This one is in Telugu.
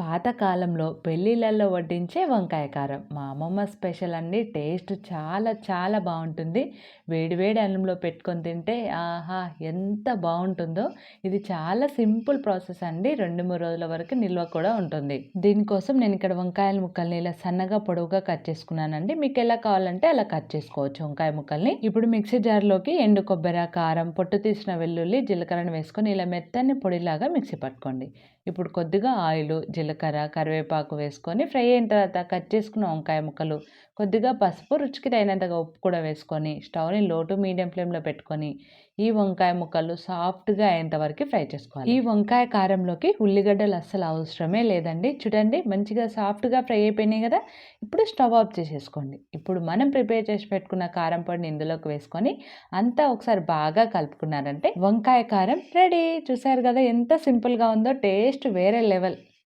పాతకాలంలో పెళ్ళిళ్ళల్లో వడ్డించే వంకాయ కారం. మా అమ్మమ్మ స్పెషల్ అండి. టేస్ట్ చాలా చాలా బాగుంటుంది. వేడివేడి అన్నంలో పెట్టుకొని తింటే ఆహా ఎంత బాగుంటుందో. ఇది చాలా సింపుల్ ప్రాసెస్ అండి. రెండు మూడు రోజుల వరకు నిల్వ కూడా ఉంటుంది. దీనికోసం నేను ఇక్కడ వంకాయల ముక్కల్ని ఇలా సన్నగా పొడవుగా కట్ చేసుకున్నానండి. మీకు ఎలా కావాలంటే అలా కట్ చేసుకోవచ్చు వంకాయ ముక్కల్ని. ఇప్పుడు మిక్సీ జార్లోకి ఎండు కొబ్బరి కారం పొట్టు తీసిన వెల్లుల్లి జీలకర్రను వేసుకొని ఇలా మెత్తని పొడిలాగా మిక్సీ పట్టుకోండి. ఇప్పుడు కొద్దిగా ఆయిల్ జీలకర్ర కరివేపాకు వేసుకొని ఫ్రై అయిన తర్వాత కట్ చేసుకున్న వంకాయ ముక్కలు కొద్దిగా పసుపు రుచికి తగినంతగా ఉప్పు కూడా వేసుకొని స్టవ్ని లో టు మీడియం ఫ్లేమ్లో పెట్టుకొని ఈ వంకాయ ముక్కలు సాఫ్ట్గా అయ్యేంత వరకు ఫ్రై చేసుకోవాలి. ఈ వంకాయ కారంలోకి ఉల్లిగడ్డలు అస్సలు అవసరమే లేదండి. చూడండి మంచిగా సాఫ్ట్గా ఫ్రై అయిపోయినాయి కదా ఇప్పుడు స్టవ్ ఆఫ్ చేసేసుకోండి. ఇప్పుడు మనం ప్రిపేర్ చేసి పెట్టుకున్న కారం పొడిని ఇందులోకి వేసుకొని అంతా ఒకసారి బాగా కలుపుకున్నారంటే వంకాయ కారం రెడీ. చూసారు కదా ఎంత సింపుల్గా ఉందో టేస్ట్ వేరే లెవెల్.